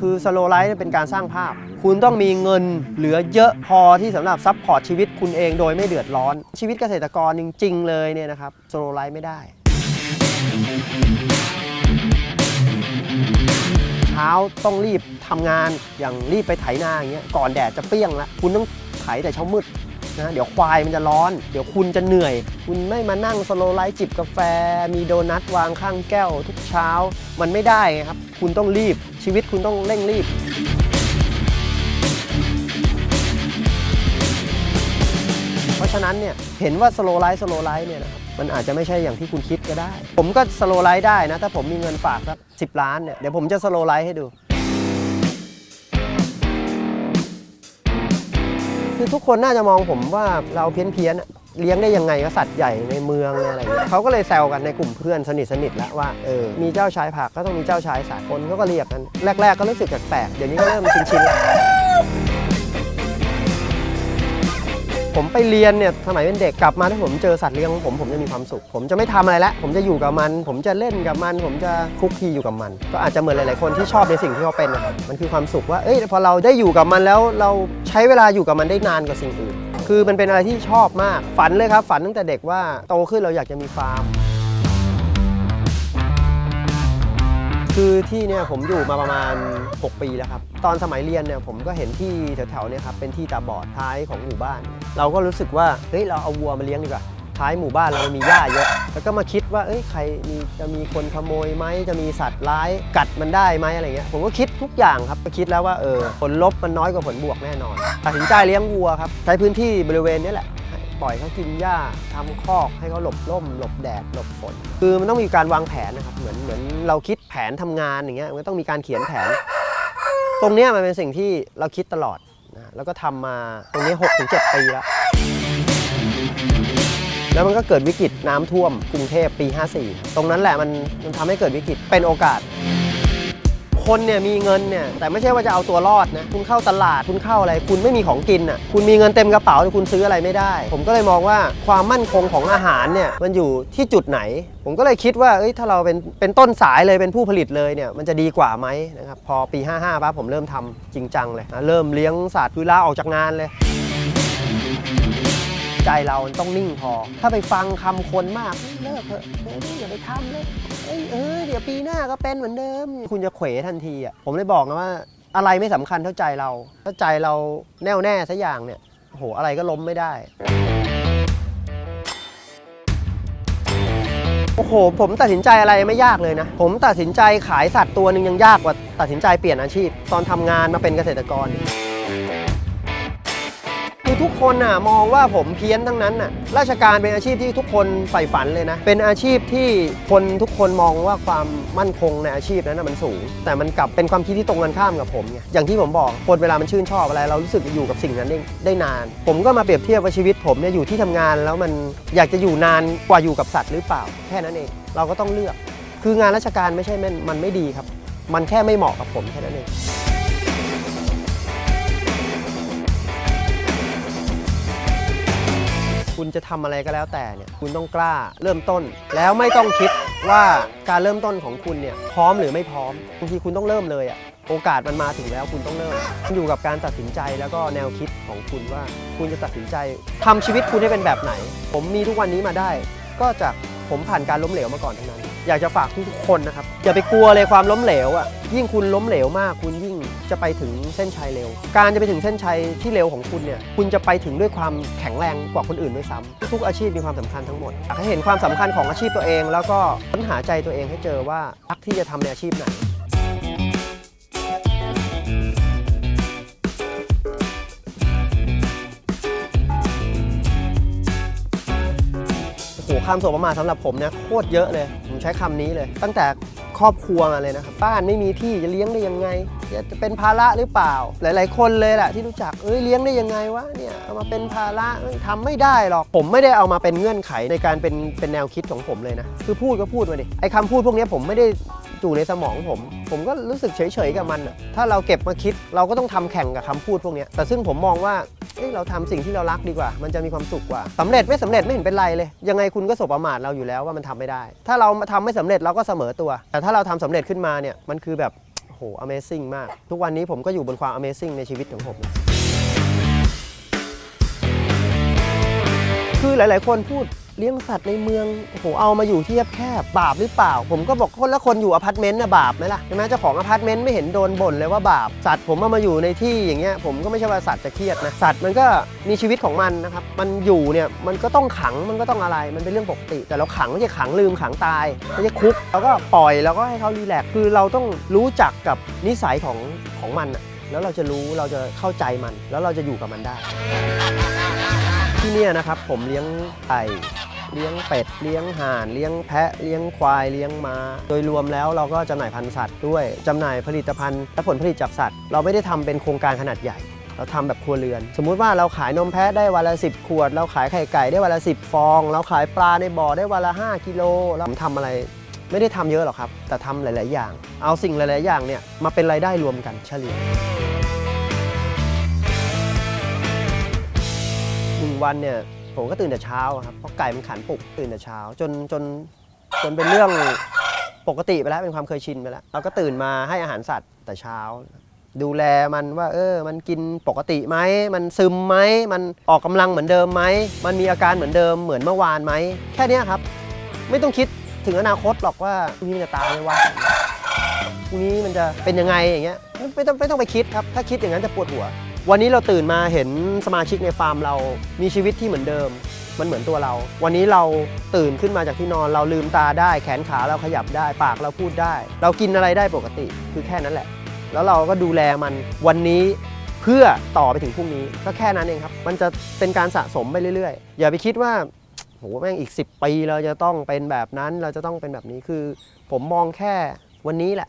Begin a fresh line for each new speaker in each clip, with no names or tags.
คือสโลไลท์เป็นการสร้างภาพ คุณต้องมีเงินเหลือเยอะพอที่สำหรับซัพพอร์ตชีวิตคุณเองโดยไม่เดือดร้อน ชีวิตเกษตรกรจริง ๆ เลยเนี่ยนะครับสโลไลท์ไม่ได้ เช้าต้องรีบทำงานอย่างรีบไปไถนาอย่างเงี้ยก่อนแดดจะเปรี้ยงแล้วคุณต้องไถแต่เช้ามืด นะเดี๋ยวควายมันจะร้อน เดี๋ยวคุณจะเหนื่อย คุณไม่มานั่งสโลไลท์จิบกาแฟ มีโดนัทวางข้างแก้ว ทุกเช้า มันไม่ได้ครับ คุณต้องรีบชีวิตคุณต้องเร่งรีบเพราะฉะนั้นเนี่ยเห็นว่าสโลไลท์สโลไลท์เนี่ยนะครับมันอาจจะไม่ใช่อย่างที่คุณคิดก็ได้ ผมก็สโลไลท์ได้นะ ถ้าผมมีเงินฝากสักสิล้านเนี่ยเดี๋ยวผมจะสโลไลท์ให้ดู คือทุกคนน่าจะมองผมว่าเราเพี้ยนเพี้ยนเลี้ยงได้ยังไงก็สัตว์ใหญ่ในเมืองเนี่ยอะไรอย่างเงี้ยเขาก็เลยแซวกันในกลุ่มเพื่อนสนิทสนิทแล้วว่าเออมีเจ้าชายผักก็ต้องมีเจ้าชายสากลเขาก็เรียกกันแรก ๆ ก็รู้สึกแปลกๆเดี๋ยวนี้ก็เริ่มชินๆแล้ว ผมไปเรียนเนี่ยสมัยเป็นเด็กกลับมาถ้าผมเจอสัตว์เลี้ยงของผมผมจะมีความสุข ผมจะไม่ทำอะไรแล้วผมจะอยู่กับมัน ผมจะเล่นกับมัน ผมจะคุกคีอยู่กับมัน ก็อาจจะเหมือนหลายๆคนที่ชอบในสิ่งที่เขาเป็นนะครับมันคือความสุขว่าเอ้ยพอเราได้อยู่กับมันแล้วเราใช้เวลาอยู่กับมันได้นานกว่าสิ่งอื่น คือมันเป็นอะไรที่ชอบมากฝันเลยครับ ฝันตั้งแต่เด็กว่าโตขึ้นเราอยากจะมีฟาร์ม คือที่เนี่ยผมอยู่มาประมาณ 6 ปีแล้วครับ ตอนสมัยเรียนเนี่ยผมก็เห็นที่แถวๆเนี่ยครับเป็นที่ตาบอดท้ายของหมู่บ้าน เราก็รู้สึกว่าเฮ้ยเราเอาวัวมาเลี้ยงดีกว่าท้ายหมู่บ้านเรามีหญ้าเยอะ แล้วก็มาคิดว่า เอ้ย ใครมีจะมีคนขโมยไหม จะมีสัตว์ร้ายกัดมันได้ไหมอะไรเงี้ย ผมก็คิดทุกอย่างครับก็คิดแล้วว่า เออ ผลลบมันน้อยกว่าผลบวกแน่นอน ตัดสินใจเลี้ยงวัวครับ ใช้พื้นที่บริเวณนี้แหละ ปล่อยเขากินหญ้าทำคอกให้เขาหลบร่ม หลบแดดหลบฝน คือมันต้องมีการวางแผนนะครับเหมือนเหมือนเราคิดแผนทำงานอย่างเงี้ยมันต้องมีการเขียนแผน ตรงเนี้ยมันเป็นสิ่งที่เราคิดตลอดนะแล้วก็ทำมาตรงนี้6-7ถึงเปีแล้วแล้วมันก็เกิดวิกฤตน้ำท่วมกรุงเทพปี 54 ตรงนั้นแหละมันมันทำให้เกิดวิกฤตเป็นโอกาส คนเนี่ยมีเงินเนี่ยแต่ไม่ใช่ว่าจะเอาตัวรอดนะคุณเข้าตลาดคุณเข้าอะไร คุณไม่มีของกินอะคุณมีเงินเต็มกระเป๋าแต่คุณซื้ออะไรไม่ได้ ผมก็เลยมองว่าความมั่นคงของอาหารเนี่ยมันอยู่ที่จุดไหน ผมก็เลยคิดว่าเอ้ยถ้าเราเป็นเป็นต้นสายเลยเป็นผู้ผลิตเลยเนี่ยมันจะดีกว่าไหมนะครับพอปี 55ปั๊บผมเริ่มทำจริงจังเลยนะเริ่มเลี้ยงสัตว์คือลาออกจากงานเลย ใจเราต้องนิ่งพอ ถ้าไปฟังคำคนมากเลิกเถอะเฮ้ยอย่าไปทำเลยเอ้ยเออเดี๋ยวปีหน้าก็เป็นเหมือนเดิม คุณจะเขวทันทีอะผมเลยบอกนะว่า อะไรไม่สำคัญเท่าใจเรา ถ้าใจเราแน่วแน่สักอย่างเนี่ยโอ้โหอะไรก็ล้มไม่ได้โอ้โห ผมตัดสินใจอะไรไม่ยากเลยนะ ผมตัดสินใจขายสัตว์ตัวหนึ่งยังยากกว่าตัดสินใจเปลี่ยนอาชีพ ตอนทำงานมาเป็นเกษตรกร ทุกคนน่ะมองว่าผมเพี้ยนทั้งนั้นน่ะราชการเป็นอาชีพที่ทุกคนใฝ่ฝันเลยนะ เป็นอาชีพที่คนทุกคนมองว่าความมั่นคงในอาชีพนั้นนะมันสูง แต่มันกลับเป็นความคิดที่ตรงกันข้ามกับผมไงอย่างที่ผมบอกคนเวลามันชื่นชอบอะไรเรารู้สึกอยู่กับสิ่งนั้นได้ได้นาน ผมก็มาเปรียบเทียบว่าชีวิตผมเนี่ยอยู่ที่ทำงาน แล้วมันอยากจะอยู่นานกว่าอยู่กับสัตว์หรือเปล่า แค่นั้นเองเราก็ต้องเลือก คืองานราชการไม่ใช่มันมันไม่ดีครับ มันแค่ไม่เหมาะกับผมแค่นั้นเอง คุณจะทำอะไรก็แล้วแต่เนี่ยคุณต้องกล้าเริ่มต้น แล้วไม่ต้องคิดว่าการเริ่มต้นของคุณเนี่ยพร้อมหรือไม่พร้อมบางทีคุณต้องเริ่มเลยอะโอกาสมันมาถึงแล้วคุณต้องเริ่มอยู่กับการตัดสินใจแล้วก็แนวคิดของคุณว่าคุณจะตัดสินใจทำชีวิตคุณให้เป็นแบบไหน ผมมีทุกวันนี้มาได้ ก็จากผมผ่านการล้มเหลวมาก่อนทั้งนั้น อยากจะฝากทุกๆคนนะครับอย่าไปกลัวเลยความล้มเหลวอะยิ่งคุณล้มเหลวมาก คุณยิ่งจะไปถึงเส้นชัยเร็ว การจะไปถึงเส้นชัยที่เร็วของคุณเนี่ยคุณจะไปถึงด้วยความแข็งแรงกว่าคนอื่นด้วยซ้ำทุกอาชีพมีความสำคัญทั้งหมดอยากให้เห็นความสำคัญของอาชีพตัวเอง แล้วก็ค้นหาใจตัวเองให้เจอว่ารักที่จะทำในอาชีพไหน คำสบประมาทสำหรับผมเนี่ยโคตรเยอะเลย ผมใช้คำนี้เลย ตั้งแต่ครอบครัวมาเลยนะครับบ้านไม่มีที่จะเลี้ยงได้ยังไงจะเป็นภาระหรือเปล่า หลาย ๆ คนเลยแหละที่รู้จักเอ้ยเลี้ยงได้ยังไงวะเนี่ยเอามาเป็นภาระเอ้ยทำไม่ได้หรอกผมไม่ได้เอามาเป็นเงื่อนไขในการเป็นเป็นแนวคิดของผมเลยนะคือพูดก็พูดมาดิไอ้คำพูดพวกนี้ผมไม่ได้อยู่ในสมองผม ผมก็รู้สึกเฉย ๆ กับมันอะถ้าเราเก็บมาคิดเราก็ต้องทำแข่งกับคำพูดพวกนี้แต่ซึ่งผมมองว่า เอ้เราทำสิ่งที่เรารักดีกว่า มันจะมีความสุขกว่าสำเร็จไม่สำเร็จไม่เห็นเป็นไรเลย ยังไงคุณก็สบประมาทเราอยู่แล้วว่ามันทำไม่ได้ ถ้าเราทำไม่สำเร็จเราก็เสมอตัว แต่ถ้าเราทำสำเร็จขึ้นมาเนี่ยมันคือแบบโอ้โห Amazing มาก ทุกวันนี้ผมก็อยู่บนความ Amazing ในชีวิตของผมคือหลาย ๆ คนพูด เลี้ยงสัตว์ในเมืองโอ้โหเอามาอยู่ที่แคบๆบาปหรือเปล่า ผมก็บอกคนละคนอยู่อพาร์ตเมนต์นะบาปไหมล่ะใช่ไหมเจ้าของอพาร์ตเมนต์ไม่เห็นโดนบ่นเลยว่าบาปสัตว์ผมเอามาอยู่ในที่อย่างเงี้ยผมก็ไม่ใช่ว่าสัตว์จะเครียดนะสัตว์มันก็มีชีวิตของมันนะครับมันอยู่เนี่ยมันก็ต้องขังมันก็ต้องอะไรมันเป็นเรื่องปกติ แต่เราขังไม่ใช่ขังลืมขังตายไม่ใช่คุกเราก็ปล่อยเราก็ให้เขารีแลกคือเราต้องรู้จักกับนิสัยของของมันอะแล้วเราจะรู้เราจะเข้าใจมัน แล้วเราจะอยู่กับมันได้ ที่เนี่ยนะครับผมเลี้ยงไก่ เลี้ยงเป็ด เลี้ยงห่าน เลี้ยงแพะ เลี้ยงควาย เลี้ยงม้า โดยรวมแล้วเราก็จำหน่ายพันธุ์สัตว์ด้วยจำหน่ายผลิตภัณฑ์และผลผลิตจากสัตว์ เราไม่ได้ทำเป็นโครงการขนาดใหญ่ เราทำแบบครัวเรือน สมมุติว่าเราขายนมแพะได้วันละ 10 ขวด เราขายไข่ไก่ได้วันละ 10 ฟอง เราขายปลาในบ่อได้วันละ 5 กิโลแล้วผมทำอะไร ไม่ได้ทำเยอะหรอกครับ แต่ทำหลาย ๆ อย่าง เอาสิ่งหลาย ๆ อย่างเนี่ยมาเป็นรายได้รวมกันเฉลี่ย หนึ่งวันเนี่ย ผมก็ตื่นแต่เช้าครับเพราะไก่มันขันปลุกตื่นแต่เช้า จนจนจนเป็นเรื่องปกติไปแล้วเป็นความเคยชินไปแล้วเราก็ตื่นมาให้อาหารสัตว์แต่เช้า ดูแลมันว่า เออ มันกินปกติไหมมันซึมไหมมันออกกำลังเหมือนเดิมไหมมันมีอาการเหมือนเดิมเหมือนเมื่อวานไหมแค่นี้ครับ ไม่ต้องคิดถึงอนาคตหรอกว่าพรุ่งนี้มันจะตายไหมวะพรุ่งนี้มันจะเป็นยังไงอย่างเงี้ยไม่ต้องไม่ต้องไปคิดครับ ถ้าคิดอย่างนั้นจะปวดหัว วันนี้เราตื่นมาเห็นสมาชิกในฟาร์มเรามีชีวิตที่เหมือนเดิม มันเหมือนตัวเรา วันนี้เราตื่นขึ้นมาจากที่นอนเราลืมตาได้ แขนขาเราขยับได้ ปากเราพูดได้ เรากินอะไรได้ปกติคือแค่นั้นแหละ แล้วเราก็ดูแลมันวันนี้เพื่อต่อไปถึงพรุ่งนี้ก็แค่นั้นเองครับ มันจะเป็นการสะสมไปเรื่อยๆ อย่าไปคิดว่าโหแม่งอีก 10 ปีเราจะต้องเป็นแบบนั้นเราจะต้องเป็นแบบนี้คือ ผมมองแค่วันนี้แหละ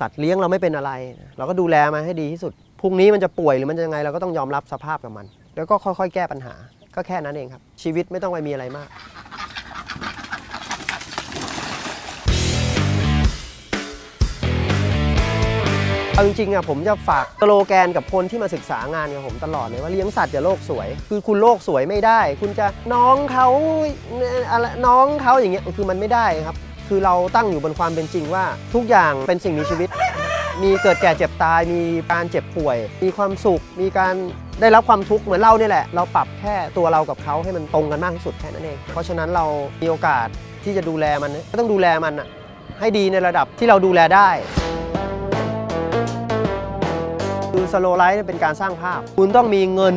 สัตว์เลี้ยงเราไม่เป็นอะไร เราก็ดูแลมันให้ดีที่สุด พรุ่งนี้มันจะป่วยหรือมันจะยังไงเราก็ต้องยอมรับสภาพกับมัน แล้วก็ค่อยๆ แก้ปัญหา ก็แค่นั้นเองครับ ชีวิตไม่ต้องไปมีอะไรมากเอาจริงๆอะผมจะฝากสโลแกนกับคนที่มาศึกษางานกับผมตลอดเลยว่าเลี้ยงสัตว์อย่าโลกสวย คือคุณโลกสวยไม่ได้ คุณจะน้องเขาอะไรน้องเขาอย่างเงี้ยคือมันไม่ได้ครับ คือเราตั้งอยู่บนความเป็นจริงว่าทุกอย่างเป็นสิ่งมีชีวิต มีเกิดแก่เจ็บตาย มีการเจ็บป่วย มีความสุข มีการได้รับความทุกข์เหมือนเราเนี่ยแหละ เราปรับแค่ตัวเรากับเขาให้มันตรงกันมากที่สุดแค่นั้นเอง เพราะฉะนั้นเรามีโอกาสที่จะดูแลมันก็ต้องดูแลมันอะให้ดีในระดับที่เราดูแลได้คือสโลไลฟ์เป็นการสร้างภาพ คุณต้องมีเงิน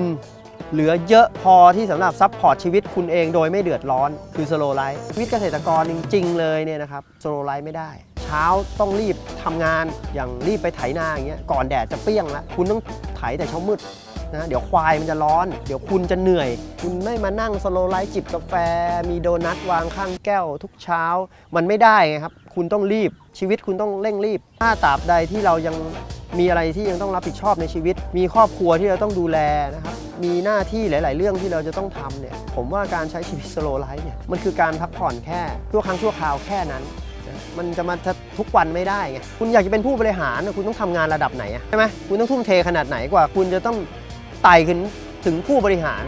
เหลือเยอะพอที่สำหรับซัพพอร์ตชีวิตคุณเองโดยไม่เดือดร้อน คือสโลไลฟ์ชีวิตเกษตรกรจริง ๆ เลยเนี่ยนะครับสโลไลฟ์ไม่ได้ เช้าต้องรีบทำงานอย่างรีบไปไถนาอย่างเงี้ยก่อนแดดจะเปรี้ยงแล้วคุณต้องไถแต่เช้ามืดนะเดี๋ยวควายมันจะร้อน เดี๋ยวคุณจะเหนื่อย คุณไม่มานั่งสโลไลฟ์จิบกาแฟ มีโดนัทวางข้างแก้วทุกเช้า มันไม่ได้ไงครับ คุณต้องรีบชีวิตคุณต้องเร่งรีบ ถ้าตราบใดที่เรายังมีอะไรที่ยังต้องรับผิดชอบในชีวิต มีครอบครัวที่เราต้องดูแลนะครับ มีหน้าที่หลาย ๆ เรื่องที่เราจะต้องทำเนี่ย ผมว่าการใช้ชีวิตสโลไลฟ์เนี่ย มันคือการพักผ่อนแค่ชั่วครั้งชั่วคราวแค่นั้น มันจะมาทุกวันไม่ได้ไงคุณอยากจะเป็นผู้บริหารคุณต้องทำงานระดับไหนใช่ไหมคุณต้องทุ่มเทขนาดไหนกว่า คุณจะต้องไต่ขึ้นถึงผู้บริหาร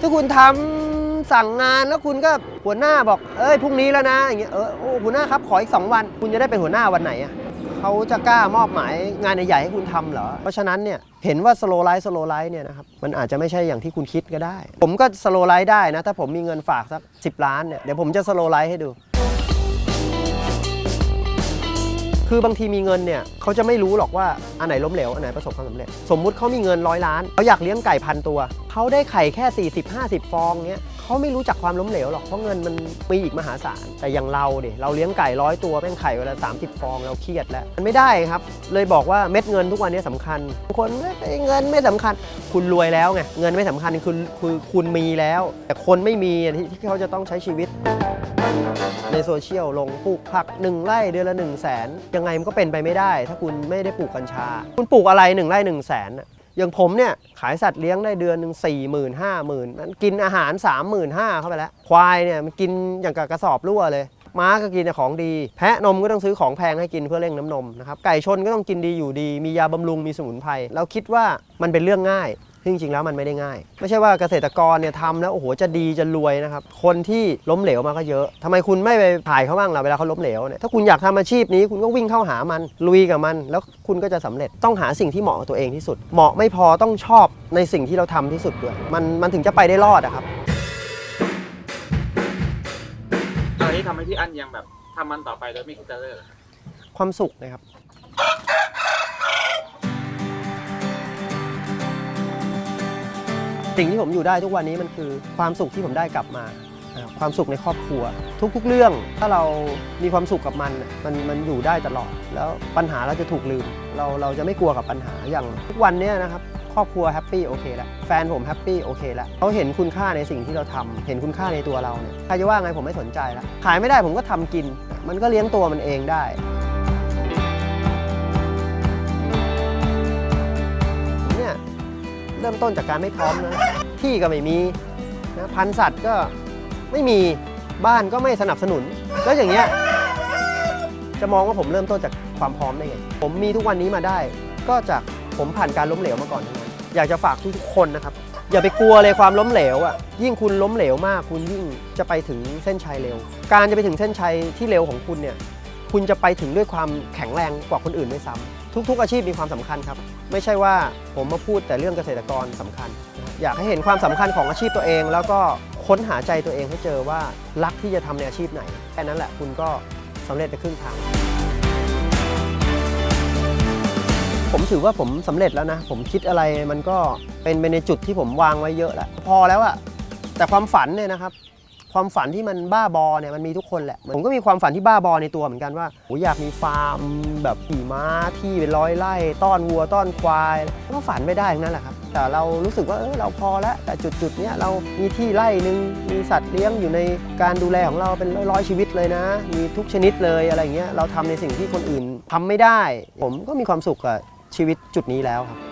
ถ้าคุณทำสั่งงานแล้วคุณก็หัวหน้าบอกเอ้ยพรุ่งนี้แล้วนะอย่างเงี้ยเออโอ้หัวหน้าครับขออีก 2 วัน คุณจะได้เป็นหัวหน้าวันไหนอะเขาจะกล้ามอบหมายงานใหญ่ให้คุณทำเหรอ เพราะฉะนั้นเนี่ยเห็นว่าสโลไลฟ์สโลไลฟ์เนี่ยนะครับมันอาจจะไม่ใช่อย่างที่คุณคิดก็ได้ ผมก็สโลไลฟ์ได้นะ ถ้าผมมีเงินฝากสัก10 ล้านเนี่ยเดี๋ยวผมจะสโลไลฟ์ให้ดู คือบางทีมีเงินเนี่ยเขาจะไม่รู้หรอกว่าอันไหนล้มเหลวอันไหนประสบความสำเร็จ สมมุติเขามีเงินร้อยล้านเขาอยากเลี้ยงไก่พันตัวเขาได้ไข่แค่ 40 50 ฟองเนี้ยเขาไม่รู้จักความล้มเหลวหรอกเพราะเงินมันมีอีกมหาศาลแต่อย่างเราเดิเราเลี้ยงไก่ร้อยตัวแม่งไข่เวันละ30 ฟองเราเครียดแล้วมันไม่ได้ครับ เลยบอกว่าเม็ดเงินทุกวันนี้สำคัญบางคนเอ้ยเงินไม่สำคัญ คุณรวยแล้วไงเงินไม่สำคัญคือคือคุณมีแล้ว แต่คนไม่มีที่ที่เขาจะต้องใช้ชีวิต ในโซเชียลลงปลูกผักหนึ่งไร่เดือนละ1นึ่งแสนยังไงมันก็เป็นไปไม่ได้ ถ้าคุณไม่ได้ปลูกกัญชา คุณปลูกอะไรหนึ่งไร่หนึ่งแสนอย่างผมเนี่ยขายสัตว์เลี้ยงได้เดือนหนึ่งสี่หมื่นห้าหมื่นมันกินอาหาร 3 5 0 0 0เข้าไปแล้ว ควายเนี่ยมันกินอย่างกับกระสอบรั่วเลยม้าก็กินของดี แพะนมก็ต้องซื้อของแพงให้กินเพื่อเร่งน้ำนมนะครับไก่ชนก็ต้องกินดีอยู่ดี มียาบำรุงมีสมุนไพรเราคิดว่ามันเป็นเรื่องง่าย ซึ่งจริงๆแล้วมันไม่ได้ง่าย ไม่ใช่ว่าเกษตรกรเนี่ยทำแล้วโอ้โหจะดีจะรวยนะครับ คนที่ล้มเหลวมาก็เยอะทำไมคุณไม่ไปถ่ายเขาบ้างล่ะเวลาเขาล้มเหลวเนี่ยถ้าคุณอยากทำอาชีพนี้คุณก็วิ่งเข้าหามันลุยกับมัน แล้วคุณก็จะสำเร็จต้องหาสิ่งที่เหมาะกับตัวเองที่สุด เหมาะไม่พอต้องชอบในสิ่งที่เราทำที่สุดด้วยมันมันถึงจะไปได้รอดอะครับ
อะไรที่ทำให้พี่อั้นยังแบบทำมันต่อไปโดยไม่คิดจะเลิกอะครับ
ความสุขนะครับ สิ่งที่ผมอยู่ได้ทุกวันนี้มันคือความสุขที่ผมได้กลับมาความสุขในครอบครัว ทุกๆเรื่องถ้าเรามีความสุขกับมันมันมันอยู่ได้ตลอด แล้วปัญหาเราจะถูกลืม เราเราจะไม่กลัวกับปัญหาอย่างทุกวันนี้นะครับครอบครัวแฮปปี้โอเคแล้วแฟนผมแฮปปี้โอเคแล้วเขาเห็นคุณค่าในสิ่งที่เราทำเห็นคุณค่าในตัวเราเนี่ยใครจะว่าไงผมไม่สนใจแล้วขายไม่ได้ผมก็ทำกิน มันก็เลี้ยงตัวมันเองได้ เริ่มต้นจากการไม่พร้อมนะที่ก็ไม่มีนะพันสัตว์ก็ไม่มีบ้านก็ไม่สนับสนุน แล้วอย่างเงี้ยจะมองว่าผมเริ่มต้นจากความพร้อมได้ไง ผมมีทุกวันนี้มาได้ ก็จากผมผ่านการล้มเหลวมาก่อนทั้งนั้นอยากจะฝากทุกๆคนนะครับ อย่าไปกลัวเลยความล้มเหลวอะยิ่งคุณล้มเหลวมาก คุณยิ่งจะไปถึงเส้นชัยเร็ว การจะไปถึงเส้นชัยที่เร็วของคุณเนี่ยคุณจะไปถึงด้วยความแข็งแรงกว่าคนอื่นด้วยซ้ำ ทุกๆอาชีพมีความสำคัญครับ ไม่ใช่ว่าผมมาพูดแต่เรื่องเกษตรกรสำคัญ อยากให้เห็นความสำคัญของอาชีพตัวเอง แล้วก็ค้นหาใจตัวเองให้เจอว่ารักที่จะทำในอาชีพไหนแค่นั้นแหละคุณก็สำเร็จไปครึ่งทาง ผมถือว่าผมสำเร็จแล้วนะ ผมคิดอะไรมันก็เป็นไปในจุดที่ผมวางไว้เยอะแล้วพอแล้วอะแต่ความฝันเนี่ยนะครับ ความฝันที่มันบ้าบอเนี่ยมันมีทุกคนแหละ ผมก็มีความฝันที่บ้าบอในตัวเหมือนกันว่าโอ้ยอยากมีฟาร์มแบบขี่ม้าที่เป็นร้อยไร่ ต้อนวัวต้อนควาย ก็ฝันไม่ได้ทั้งนั้นแหละครับ แต่เรารู้สึกว่าเออเราพอแล้วแต่จุดจุดๆเนี้ยเรามีที่ไร่หนึ่งมีสัตว์เลี้ยงอยู่ในการดูแลของเราเป็นร้อยๆชีวิตเลยนะ มีทุกชนิดเลยอะไรเงี้ยเราทำในสิ่งที่คนอื่นทำไม่ได้ ผมก็มีความสุขกับชีวิตจุดนี้แล้วครับ